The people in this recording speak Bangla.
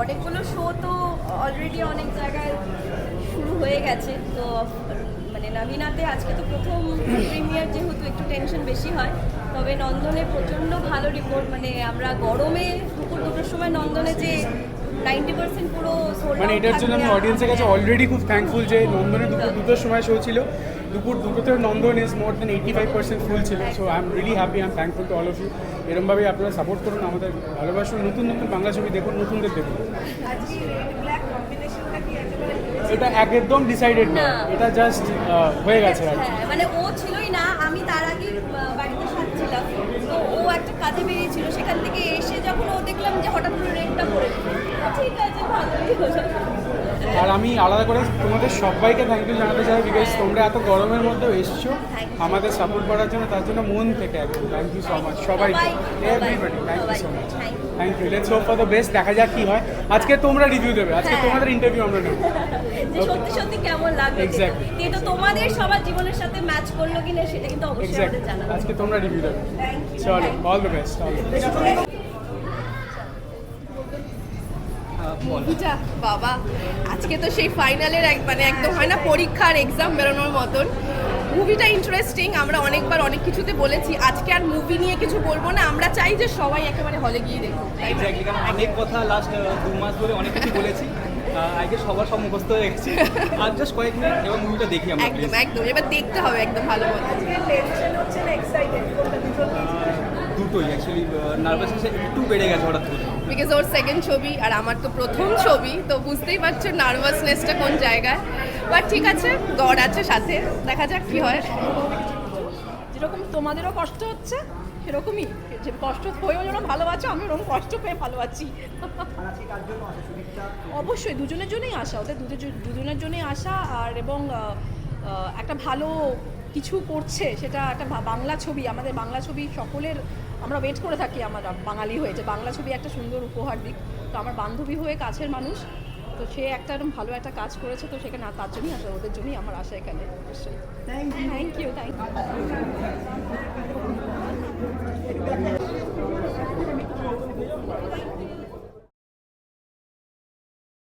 অনেকগুলো শো তো অলরেডি অনেক জায়গায় শুরু হয়ে গেছে। তো মানে নবীনাতে আজকে তো প্রথম প্রিমিয়ার যেহেতু একটু টেনশন বেশি হয়, তবে নন্দনে প্রচণ্ড ভালো রিপোর্ট মানে আমরা গরমে দুপুর দুটোর সময় নন্দনে যে পুরো মানে এটার জন্য আমি অডিয়েন্সের কাছে অলরেডি খুব থ্যাঙ্কফুল যে নন্দনে দুপুর দুটোর সময় শো ছিল। দুপুর দুটোতে Nandan is more than eighty five percent full ছিল। So I am really happy I am thankful to all of you এরমভাবেই আপনারা সাপোর্ট করুন আমাদের ভালোবাসুন। নতুন নতুন বাংলা ছবি দেখুন নতুনদের দেখুন। এটা একদম ডিসাইডেড না। এটা জাস্ট হয়ে গেছে আর। হ্যাঁ মানে ও ছিলই না আমি তার আগে বাড়িতে সাজছিলাম তো ও একটা কাজে বেরিয়েছিল সেখান থেকে এসে যখন ও দেখলাম যে হঠাৎ করে রেডটা পড়ে ঠিক আছে ভালোই হলো আর আমি আলাদা করে তোমাদের সবাইকে থ্যাংক ইউ জানাতে চাই বিকজ তোমরা এত গরমের মধ্যে এসছো আমাদের সাপোর্ট করার জন্য তার জন্য মন থেকে একদম থ্যাংক ইউ সো মাচ সবাইকে। সবাই, everybody thank you so much thank you let's hope for the best দেখা যাক কি হয়। আজকে তোমরা রিভিউ দেবে আজকে হ্যাঁ। তোমাদের ইন্টারভিউ আমরা নেব। সত্যি সত্যি কেমন লাগল Exactly. কিন্তু তোমাদের সবার জীবনের সাথে ম্যাচ করল কিনা সেটা কিন্তু অবশ্যই আমাদের জানাবে। আজকে তোমরা রিভিউ দেবে. চলো all the best all the best মুভিটা বাবা। আজকে তো সেই ফাইনালের এক মানে একদম হয় না পরীক্ষার এক্সাম বেরোনোর মতন। মুভিটা ইন্টারেস্টিং আমরা অনেকবার অনেক কিছুতে বলেছি। আজকে আর মুভি নিয়ে কিছু বলব না আমরা চাই যে সবাই একেবারে হলে গিয়ে দেখুক তাই না? এক্স্যাক্টলি কারণ অনেক কথা লাস্ট দু মাস ধরে অনেক কিছু বলেছি। আগে সবার সব মুখস্থ হয়ে গেছে আর জাস্ট কয়েক মিনিট এবং মুভিটা দেখি আমরা একদম একদম। এবার দেখতে হবে একদম ভালো মতো দুটোই অ্যাকচুয়ালি নার্ভাসনেস একটু বেড়ে গেছে হঠাৎ করে। বিকজ ওর সেকেন্ড ছবি আর আমার তো প্রথম ছবি তো বুঝতেই পারছ নার্ভাসনেসটা কোন জায়গায়। বাট ঠিক আছে গড আছে সাথে দেখা যাক কি হয়। যেরকম তোমাদেরও কষ্ট হচ্ছে সেরকমই। যে কষ্ট হয়েও যেন ভালোবাসো আমি ওরকম কষ্ট পেয়ে ভালোবাসি। অবশ্যই দুজনের জন্যই আসা ওদের দুজন- দুজনের জন্যই আসা আর এবং একটা ভালো কিছু করছে সেটা একটা বাংলা ছবি আমাদের বাংলা ছবি সকলের আমরা ওয়েট করে থাকি আমরা বাঙালি হয়ে যে বাংলা ছবি একটা সুন্দর উপহার দিক। তো আমার বান্ধবী হয়ে কাছের মানুষ তো সে একটা এরকম ভালো একটা কাজ করেছে তো সেখানে তার জন্যই আসা ওদের জন্যই আমার আশা এখানে। অবশ্যই থ্যাংক ইউ থ্যাংক ইউ